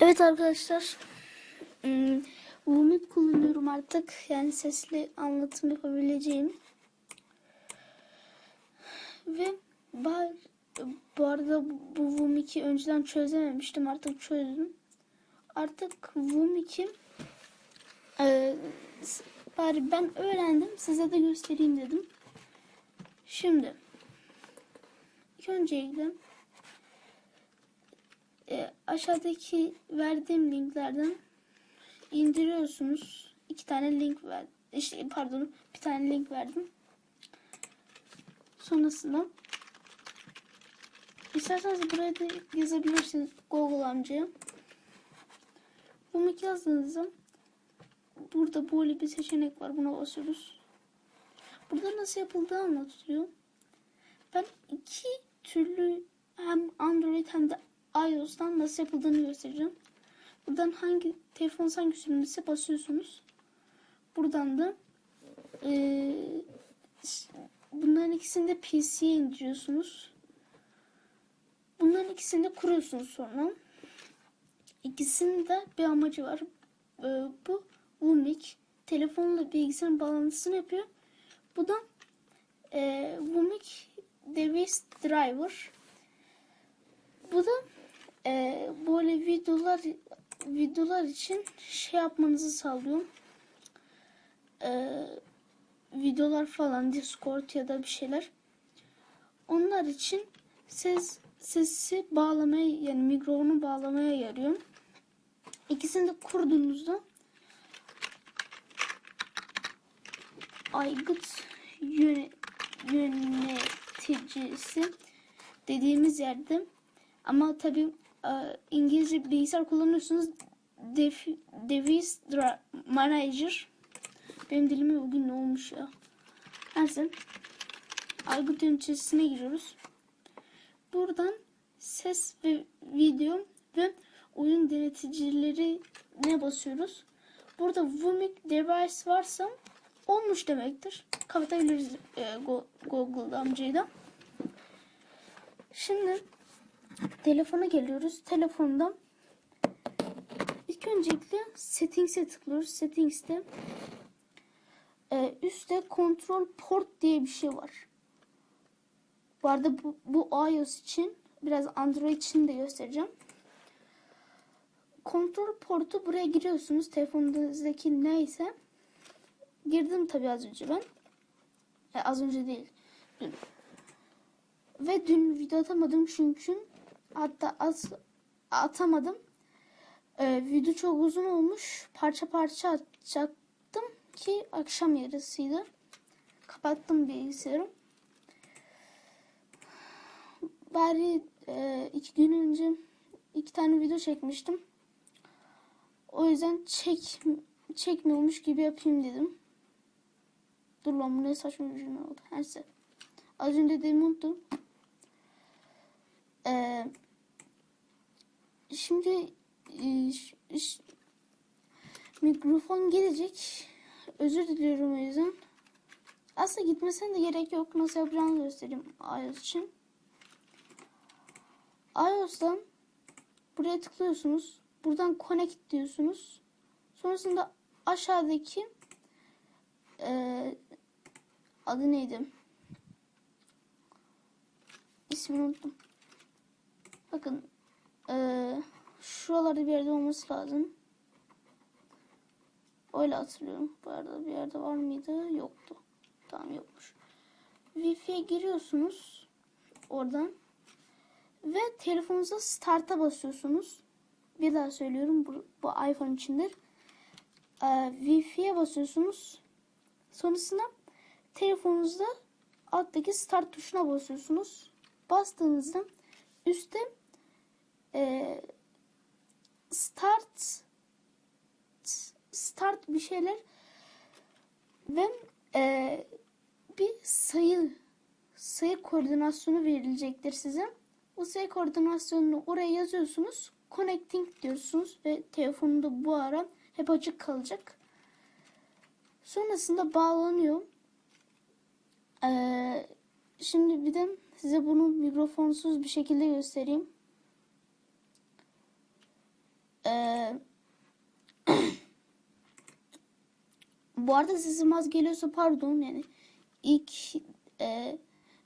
Evet arkadaşlar. Hmm, Vumit kullanıyorum artık. Yani sesli anlatım yapabileceğim. Ve bar, bu arada bu Vumik'i önceden çözememiştim. Artık çözdüm. Artık Vumik'i e, bari ben öğrendim. Size de göstereyim dedim. Şimdi ilk öncelikle e, aşağıdaki verdiğim linklerden indiriyorsunuz. İki tane link ver. İşte pardon, bir tane link verdim. Sonrasında isterseniz buraya da yazabilirsiniz Google amcaya. Bu link yazdığınızda burada böyle bir seçenek var. Buna basıyoruz. Burada nasıl yapıldığı anlatıyor. Ben iki türlü hem Android hem de iOS'tan nasıl yapıldığını göstereceğim. Buradan hangi telefon hangi sürümdeyse basıyorsunuz. Buradan da e, bunların ikisini de PC'ye indiriyorsunuz. Bunların ikisini de kuruyorsunuz sonra. İkisinin de bir amacı var. E, bu Vumik telefonla bilgisayarın bağlantısını yapıyor. Bu da e, Vumik Device Driver. Bu da e, böyle videolar videolar için şey yapmanızı sağlıyor. E, videolar falan Discord ya da bir şeyler. Onlar için ses sesi bağlamaya yani mikrofonu bağlamaya yarıyor. İkisini de kurduğunuzda aygıt yöne, yöneticisi dediğimiz yerde ama tabi İngilizce bilgisayar kullanıyorsunuz. Device Manager. Benim dilime bugün ne olmuş ya? Neyse. Aygıt yöneticisine giriyoruz. Buradan ses ve video ve oyun deneticileri ne basıyoruz. Burada Vumik device varsa olmuş demektir. Kapatabiliriz e, Google amcayı da. Şimdi telefona geliyoruz. Telefonda ilk öncelikle settings'e tıklıyoruz. Settings'te e, üstte control port diye bir şey var. Bu arada bu, bu iOS için biraz Android için de göstereceğim. Kontrol portu buraya giriyorsunuz. Telefonunuzdaki neyse. Girdim tabii az önce ben. E, az önce değil. Dün. Ve dün video atamadım çünkü hatta az atamadım. E, video çok uzun olmuş. Parça parça atacaktım ki akşam yarısıydı. Kapattım bilgisayarı. Bari e, iki gün önce iki tane video çekmiştim. O yüzden çek çekmiyormuş gibi yapayım dedim. Dur lan bu ne saçma bir cümle oldu. Neyse. Az önce dediğimi unuttum. Ee, şimdi e, mikrofon gelecek. Özür diliyorum o yüzden. Aslında gitmesine de gerek yok. Nasıl yapacağını göstereyim iOS için. iOS'tan buraya tıklıyorsunuz. Buradan connect diyorsunuz. Sonrasında aşağıdaki e, adı neydi? İsmini unuttum. Bakın e, şuralarda bir yerde olması lazım. Öyle hatırlıyorum. Bu arada bir yerde var mıydı? Yoktu. Tamam yokmuş. Wi-Fi'ye giriyorsunuz. Oradan. Ve telefonunuza start'a basıyorsunuz. Bir daha söylüyorum. Bu, bu iPhone içindir. Ee, Wi-Fi'ye basıyorsunuz. Sonrasında telefonunuzda alttaki start tuşuna basıyorsunuz. Bastığınızda üstte e, start start bir şeyler ve e, bir sayı sayı koordinasyonu verilecektir size. O sayı koordinasyonunu oraya yazıyorsunuz. Connecting diyorsunuz ve telefonunda bu ara hep açık kalacak. Sonrasında bağlanıyor. Ee, şimdi bir de size bunu mikrofonsuz bir şekilde göstereyim. Bu arada sesim az geliyorsa pardon yani ilk e,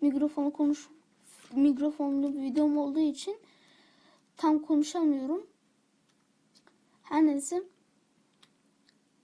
mikrofonu konuş mikrofonlu bir videom olduğu için tam konuşamıyorum. Her neyse.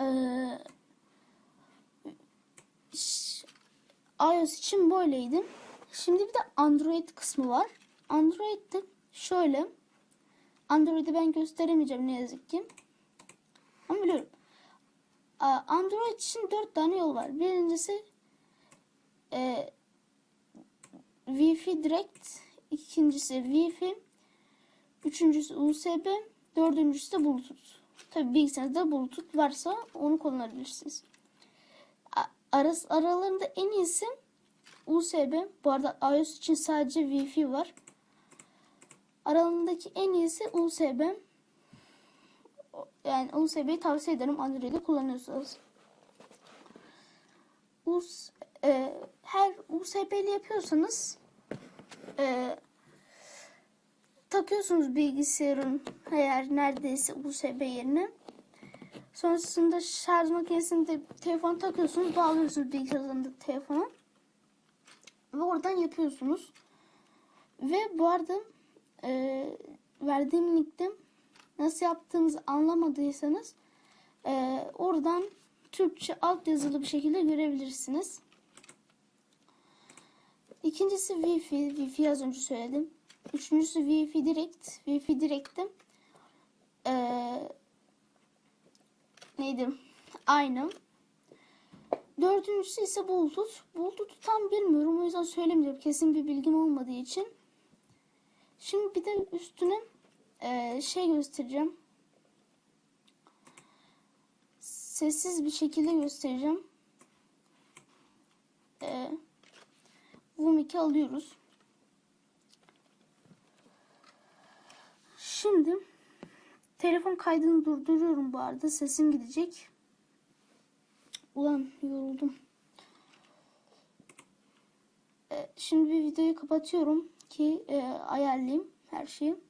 Ee, iOS için böyleydi. Şimdi bir de Android kısmı var. Android'de şöyle. Android'i ben gösteremeyeceğim ne yazık ki. Ama biliyorum. Android için dört tane yol var. Birincisi e, Wi-Fi direkt, ikincisi Wi-Fi, üçüncüsü USB, dördüncüsü de Bluetooth. Tabii bilgisayarda Bluetooth varsa onu kullanabilirsiniz. A- Aras, aralarında en iyisi USB. Bu arada iOS için sadece Wi-Fi var. Aralarındaki en iyisi USB. Yani USB'yi tavsiye ederim Android'de kullanıyorsanız. US, e, her USB'li yapıyorsanız e, takıyorsunuz bilgisayarın eğer neredeyse USB yerine. Sonrasında şarj makinesinde telefon takıyorsunuz, bağlıyorsunuz bilgisayarında telefona. Ve oradan yapıyorsunuz. Ve bu arada e, verdiğim linkte nasıl yaptığınızı anlamadıysanız e, oradan Türkçe alt yazılı bir şekilde görebilirsiniz. İkincisi Wi-Fi. Wi-Fi az önce söyledim. Üçüncüsü Wi-Fi direkt. Wi-Fi direkte e, neydi? Aynı. Dördüncüsü ise Bluetooth. Bluetooth'u tam bilmiyorum. O yüzden söylemeyeceğim. Kesin bir bilgim olmadığı için. Şimdi bir de üstüne e, şey göstereceğim. Sessiz bir şekilde göstereceğim. E, Vumik'i alıyoruz. Şimdi telefon kaydını durduruyorum bu arada. Sesim gidecek. Ulan yoruldum. E, şimdi bir videoyu kapatıyorum ki e, ayarlayayım her şeyi.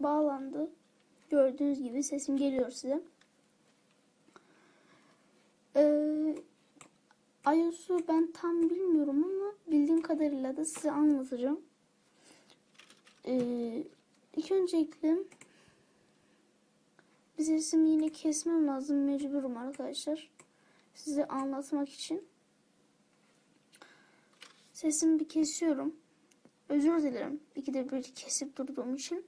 Bağlandı. Gördüğünüz gibi sesim geliyor size. Ee, iOS'u ben tam bilmiyorum ama bildiğim kadarıyla da size anlatacağım. Ee, ilk öncelikle bir sesimi yine kesmem lazım mecburum arkadaşlar. Size anlatmak için. Sesimi bir kesiyorum. Özür dilerim. İkide bir kesip durduğum için.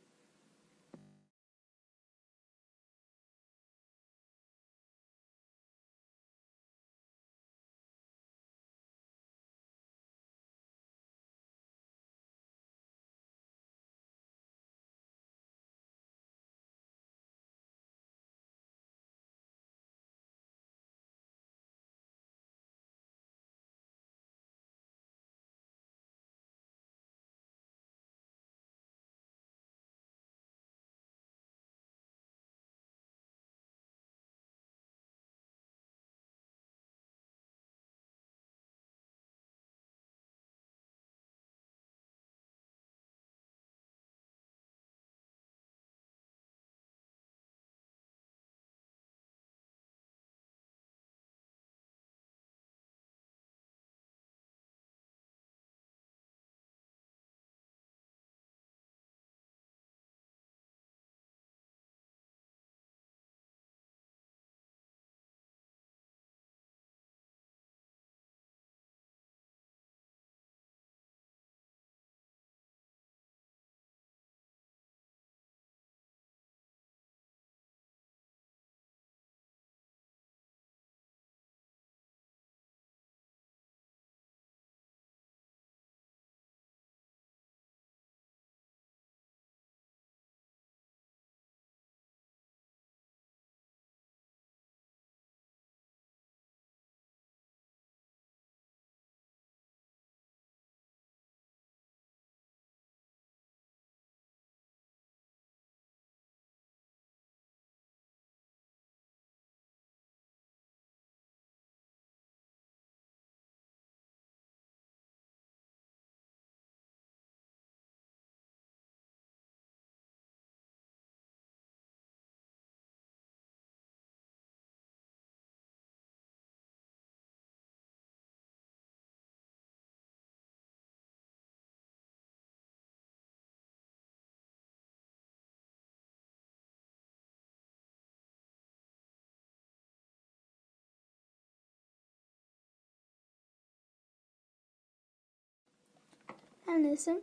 Her neyse.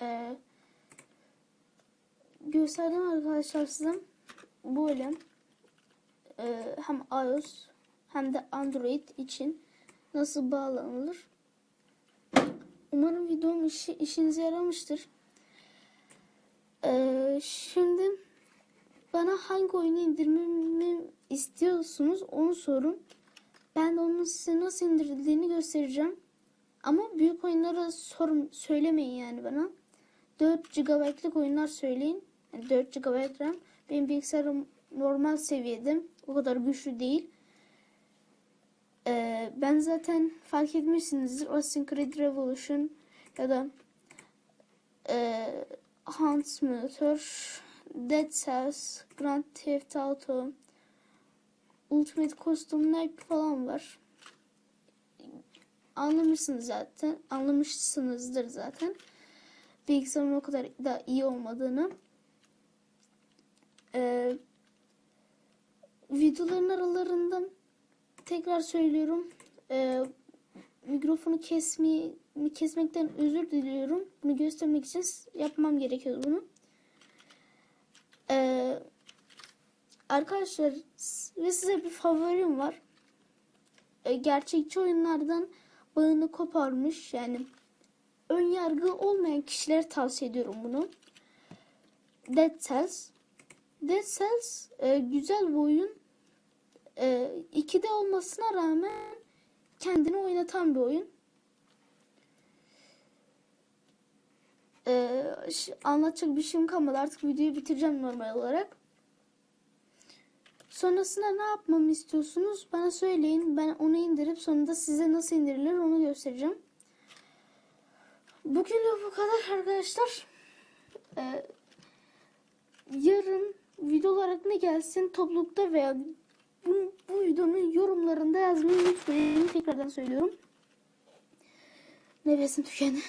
Ee, gösterdim arkadaşlar size. Böyle ee, hem iOS hem de Android için nasıl bağlanılır. Umarım videom işi, işinize yaramıştır. Ee, şimdi bana hangi oyunu indirmemi istiyorsunuz onu sorun. Ben de onun size nasıl indirildiğini göstereceğim. Ama büyük oyunlara sorun söylemeyin yani bana. 4 GB'lık oyunlar söyleyin. Yani 4 GB RAM. Benim bilgisayarım normal seviyede. O kadar güçlü değil. Ee, ben zaten fark etmişsinizdir. Creed Revolution ya da e, Hunt Simulator, Dead Cells, Grand Theft Auto, Ultimate Custom Night falan var anlamışsınız zaten. Anlamışsınızdır zaten. Bilgisayarın o kadar da iyi olmadığını. Ee, videoların aralarından tekrar söylüyorum. Ee, mikrofonu kesmeyi kesmekten özür diliyorum. Bunu göstermek için yapmam gerekiyor bunu. Ee, arkadaşlar ve size bir favorim var. Ee, gerçekçi oyunlardan bağını koparmış yani ön yargı olmayan kişilere tavsiye ediyorum bunu. Dead Cells. Dead Cells e, güzel bir oyun. E, 2D olmasına rağmen kendini oynatan bir oyun. E, anlatacak bir şeyim kalmadı. Artık videoyu bitireceğim normal olarak. Sonrasında ne yapmamı istiyorsunuz? Bana söyleyin. Ben onu indirip sonunda size nasıl indirilir onu göstereceğim. Bugün bu kadar arkadaşlar. Ee, yarın video olarak ne gelsin toplulukta veya bu, bu videonun yorumlarında yazmayı unutmayın. Tekrardan söylüyorum. Nefesim tükendi.